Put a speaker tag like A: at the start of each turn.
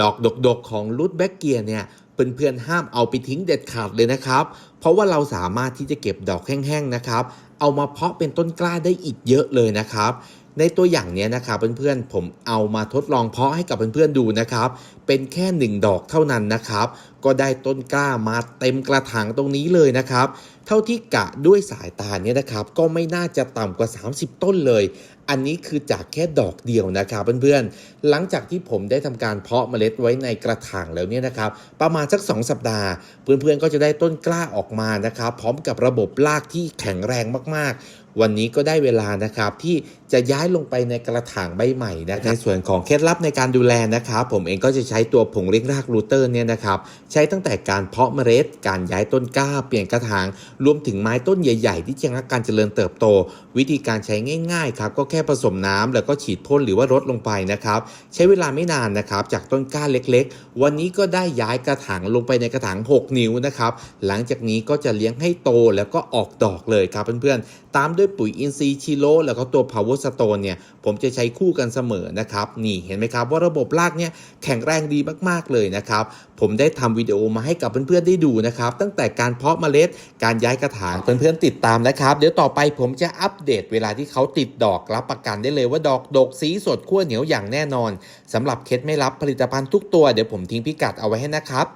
A: ดอกดกๆของรูทแบ็กเกียเนี่ยเพื่อนๆห้ามเอาไปทิ้งเด็ดขาดเลยนะครับ เพราะว่าเราสามารถที่จะเก็บดอกแห้งๆนะครับ เอามาเพาะเป็นต้นกล้าได้อีกเยอะเลยนะครับ ในตัวอย่างเนี้ยนะครับเพื่อนๆผมเอามาทดลองเพาะให้กับเพื่อนๆดูนะครับ เป็นแค่หนึ่งดอกเท่านั้นนะครับ ก็ได้ต้นกล้ามาเต็มกระถางตรงนี้เลยนะครับ เท่าที่กะด้วยสายตาเนี่ยนะครับ ก็ไม่น่าจะต่ำกว่า 30 ต้นเลย อันนี้คือจากแค่ดอกเดียวนะครับเพื่อนๆ หลังจากที่ผมได้ทำการเพาะเมล็ดไว้ในกระถางแล้วเนี่ยนะครับ ประมาณสัก 2 สัปดาห์ เพื่อนๆก็จะได้ต้นกล้าออกมานะครับ พร้อมกับระบบลากที่แข็งแรงมาก วันนี้ก็ได้เวลานะครับที่จะย้ายลงไปในกระถางใบใหม่นะครับในส่วนของเคล็ดลับในการดูแลนะครับผมเองก็จะใช้ตัวผงเลี้ยงรากรูเตอร์เนี่ยนะครับใช้ตั้งแต่การเพาะเมล็ด การย้ายต้นกล้า เปลี่ยนกระถางรวมถึงไม้ต้นใหญ่ๆ ที่ชะงักการเจริญเติบโต วิธีการใช้ง่ายๆครับก็แค่ผสมน้ำแล้วก็ฉีดพ่นหรือว่ารดลงไปนะครับใช้เวลาไม่นานนะครับจากต้นกล้าเล็ก ๆ วันนี้ก็ได้ย้ายกระถางลงไปในกระถาง 6 นิ้วนะครับหลังจากนี้ก็จะเลี้ยงให้โตแล้วก็ออกดอกเลยครับเพื่อนๆตามด้วยปุ๋ยอินทรีย์ชิโลแล้วก็ตัว power stone เนี่ยผมจะใช้คู่กันเสมอนะครับนี่เห็นไหมครับว่าระบบรากเนี่ยแข็งแรงดีมากๆเลยนะครับผมได้ทำวิดีโอมาให้กับเพื่อนๆได้ดูนะครับตั้งแต่การเพาะเมล็ดการย้ายกระถางเพื่อนๆติดตามนะครับเดี๋ยวต่อไปผมจะอัปเดตเวลาที่เขาติดดอกรับประกันได้เลยว่าดอกดกสีสดขั้วเหนียวอย่างแน่นอนสำหรับเคล็ดไม่ลับผลิตภัณฑ์ทุกตัวเดี๋ยวผมทิ้งพิกัดเอาไว้ให้นะครับ